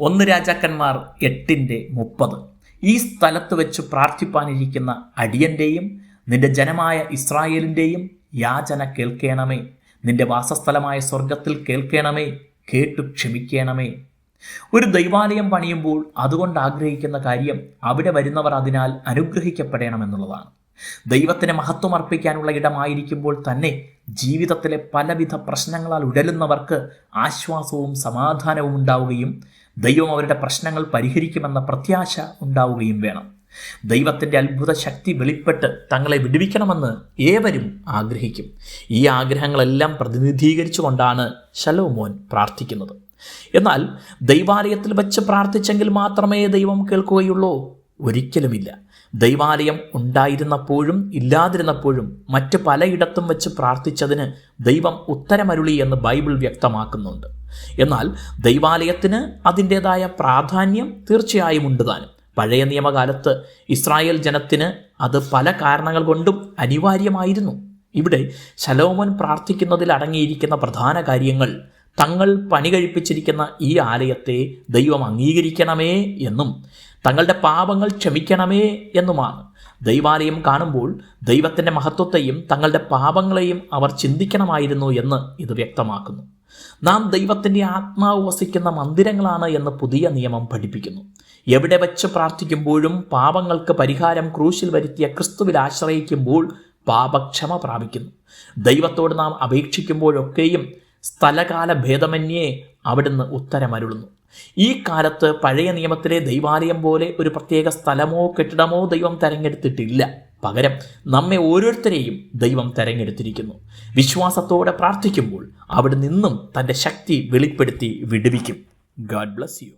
ഒന്ന് രാജാക്കന്മാർ എട്ടിന്റെ മുപ്പത്. ഈ സ്ഥലത്ത് വെച്ച് പ്രാർത്ഥിപ്പാനിരിക്കുന്ന അടിയന്റെയും നിന്റെ ജനമായ ഇസ്രായേലിന്റെയും യാചന കേൾക്കണമേ. നിന്റെ വാസസ്ഥലമായ സ്വർഗത്തിൽ കേൾക്കണമേ. കേട്ടു ക്ഷമിക്കണമേ. ഒരു ദൈവാലയം പണിയുമ്പോൾ അതുകൊണ്ട് ആഗ്രഹിക്കുന്ന കാര്യം അവിടെ വരുന്നവർ അതിനാൽ അനുഗ്രഹിക്കപ്പെടണമെന്നുള്ളതാണ്. ദൈവത്തിന് മഹത്വം അർപ്പിക്കാനുള്ള ഇടമായിരിക്കുമ്പോൾ തന്നെ ജീവിതത്തിലെ പലവിധ പ്രശ്നങ്ങളാൽ ഉടലുന്നവർക്ക് ആശ്വാസവും സമാധാനവും ഉണ്ടാവുകയും ദൈവം അവരുടെ പ്രശ്നങ്ങൾ പരിഹരിക്കുമെന്ന പ്രത്യാശ ഉണ്ടാവുകയും വേണം. ദൈവത്തിന്റെ അത്ഭുത ശക്തി വെളിപ്പെട്ട് തങ്ങളെ വിടുവിക്കണമെന്ന് ഏവരും ആഗ്രഹിക്കും. ഈ ആഗ്രഹങ്ങളെല്ലാം പ്രതിനിധീകരിച്ചുകൊണ്ടാണ് ശലോമോൻ പ്രാർത്ഥിക്കുന്നത്. എന്നാൽ ദൈവാലയത്തിൽ വെച്ച് പ്രാർത്ഥിച്ചെങ്കിൽ മാത്രമേ ദൈവം കേൾക്കുകയുള്ളൂ. ഒരിക്കലുമില്ല. ദൈവാലയം ഉണ്ടായിരുന്നപ്പോഴും ഇല്ലാതിരുന്നപ്പോഴും മറ്റ് പലയിടത്തും വെച്ച് പ്രാർത്ഥിച്ചതിന് ദൈവം ഉത്തരമരുളി എന്ന് ബൈബിൾ വ്യക്തമാക്കുന്നുണ്ട്. എന്നാൽ ദൈവാലയത്തിന് അതിന്റെതായ പ്രാധാന്യം തീർച്ചയായും ഉണ്ട് താനും. പഴയ നിയമകാലത്ത് ഇസ്രായേൽ ജനത്തിന് അത് പല കാരണങ്ങൾ കൊണ്ടും അനിവാര്യമായിരുന്നു. ഇവിടെ ശലോമൻ പ്രാർത്ഥിക്കുന്നതിൽ അടങ്ങിയിരിക്കുന്ന പ്രധാന കാര്യങ്ങൾ തങ്ങൾ പണി കഴിപ്പിച്ചിരിക്കുന്ന ഈ ആലയത്തെ ദൈവം അംഗീകരിക്കണമേ എന്നും തങ്ങളുടെ പാപങ്ങൾ ക്ഷമിക്കണമേ എന്നുമാണ്. ദൈവാലയം കാണുമ്പോൾ ദൈവത്തിന്റെ മഹത്വത്തെയും തങ്ങളുടെ പാപങ്ങളെയും അവർ ചിന്തിക്കണമായിരുന്നു എന്ന് ഇത് വ്യക്തമാക്കുന്നു. നാം ദൈവത്തിന്റെ ആത്മാവ് വസിക്കുന്ന മന്ദിരങ്ങളാണ് എന്ന് പുതിയ നിയമം പഠിപ്പിക്കുന്നു. എവിടെ വെച്ച് പ്രാർത്ഥിക്കുമ്പോഴും പാപങ്ങൾക്ക് പരിഹാരം ക്രൂശിൽ വരുത്തിയ ക്രിസ്തുവിൽ ആശ്രയിക്കുമ്പോൾ പാപക്ഷമ പ്രാപിക്കുന്നു. ദൈവത്തോട് നാം അപേക്ഷിക്കുമ്പോഴൊക്കെയും സ്ഥലകാല ഭേദമന്യേ അവിടുന്ന് ഉത്തരമരുളുന്നു. ഈ കാലത്ത് പഴയ നിയമത്തിലെ ദൈവാലയം പോലെ ഒരു പ്രത്യേക സ്ഥലമോ കെട്ടിടമോ ദൈവം തെരഞ്ഞെടുത്തിട്ടില്ല. പകരം നമ്മെ ഓരോരുത്തരെയും ദൈവം തെരഞ്ഞെടുത്തിരിക്കുന്നു. വിശ്വാസത്തോടെ പ്രാർത്ഥിക്കുമ്പോൾ അവിടെ നിന്നും തന്റെ ശക്തി വെളിപ്പെടുത്തി വിടുവിക്കും. God bless you